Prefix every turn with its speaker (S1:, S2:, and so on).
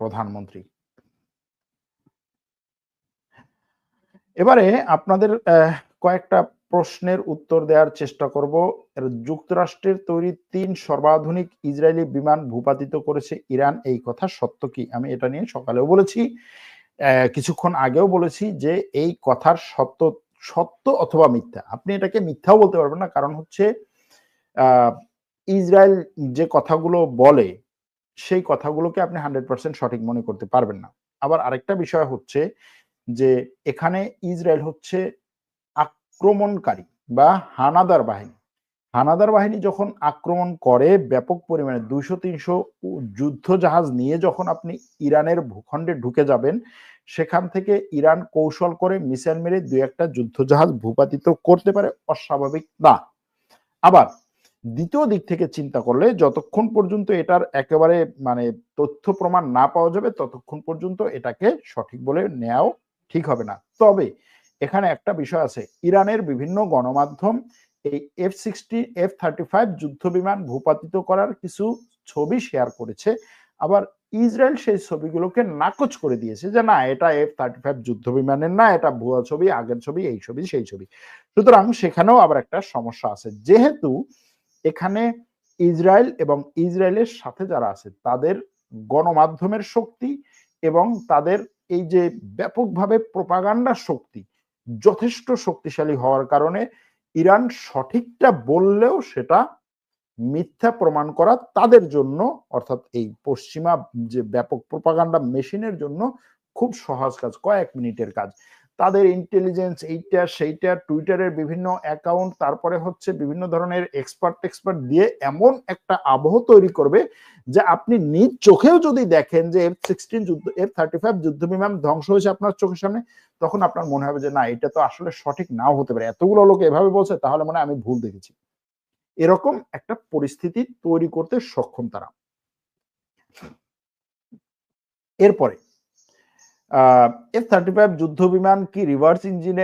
S1: প্রধানমন্ত্রী। এবারে আপনাদের কয়েকটা প্রশ্নের উত্তর দেওয়ার চেষ্টা করব। যুক্তরাষ্ট্রের তৈরি তিন সর্বাধুনিক ইসরায়েলি বিমান ভূপাতিত করেছে ইরান। এই কথা সত্য কি? আমি এটা নিয়ে সকালেও বলেছি কিছুক্ষণ আগেও বলেছি যে এই কথার সত্য সত্য অথবা মিথ্যা। আপনি এটাকে মিথ্যাও বলতে পারবেন না। কারণ হচ্ছে ইসরায়েল যে কথাগুলো বলে সেই কথাগুলোকে আপনি হান্ড্রেড পার্সেন্ট সঠিক মনে করতে পারবেন না। আবার আরেকটা বিষয় হচ্ছে যে এখানে ইসরায়েল হচ্ছে আক্রমণকারী বা হানাদার বাহিনী। হানাদার বাহিনী যখন আক্রমণ করে ব্যাপক পরিমাণে দুইশো তিনশো যুদ্ধ জাহাজ নিয়ে যখন আপনি ইরানের ভূখণ্ডে ঢুকে যাবেন, সেখান থেকে ইরান কৌশল করে মিসাইল মেরে দুই একটা যুদ্ধ জাহাজ ভূপাতিত করতে পারে, অস্বাভাবিক না। আবার দ্বিতীয় দিক থেকে চিন্তা করলে যতক্ষণ পর্যন্ত এটার একেবারে মানে তথ্য প্রমাণ না পাওয়া যাবে, ততক্ষণ পর্যন্ত এটাকে সঠিক বলে নেওয়াও ঠিক হবে না। তবে এখানে একটা বিষয় আছে, ইরানের বিভিন্ন গণমাধ্যম এই F sixty F thirty five যুদ্ধ বিমান ভূপাতিত করার কিছু ছবি শেয়ার করেছে, আবার ইসরায়েল সেই ছবিগুলোকে নাকচ করে দিয়েছে যে না, এটা এফ থার্টি ফাইভ যুদ্ধ বিমানের না, এটা ভুয়া ছবি, আগের ছবি, এই ছবি, সেই ছবি। সুতরাং সেখানেও আবার একটা সমস্যা আছে। যেহেতু এখানে ইসরায়েল এবং ইসরায়েলের সাথে যারা আছে, তাদের গণমাধ্যমের শক্তি এবং তাদের এই যে ব্যাপকভাবে প্রপাগান্ডার শক্তি যথেষ্ট শক্তিশালী হওয়ার কারণে ইরান সঠিকটা বললেও সেটা মিথ্যা প্রমাণ করা তাদের জন্য, অর্থাৎ এই পশ্চিমা যে ব্যাপক প্রপাগান্ডা মেশিনের জন্য খুব সহজ কাজ, কয়েক মিনিটের কাজ। তাদের ইন্টেলিজেন্স এইটা, সেইটা টুইটারের বিভিন্ন অ্যাকাউন্ট তারপরে হচ্ছে বিভিন্ন ধরনের এক্সপার্ট টেক্সপার্ট দিয়ে এমন একটা আবহ তৈরি করবে যে আপনি নিজ চোখেও যদি দেখেন যে এফ সিক্সটিন যুদ্ধ এফ থার্টি ফাইভ যুদ্ধ বিমান ধ্বংস হয়েছে আপনার চোখের সামনে, তখন আপনার মনে হবে যে না, এটা তো আসলে সঠিক নাও হতে পারে। এতগুলো লোক এভাবে বলছে, তাহলে মনে আমি ভুল দেখেছি। এরকম একটা পরিস্থিতি তৈরি করতে সক্ষম তারা। এরপরে এফ থার্টি ফাইভ যুদ্ধ বিমান কি রিভার্স ইঞ্জিনের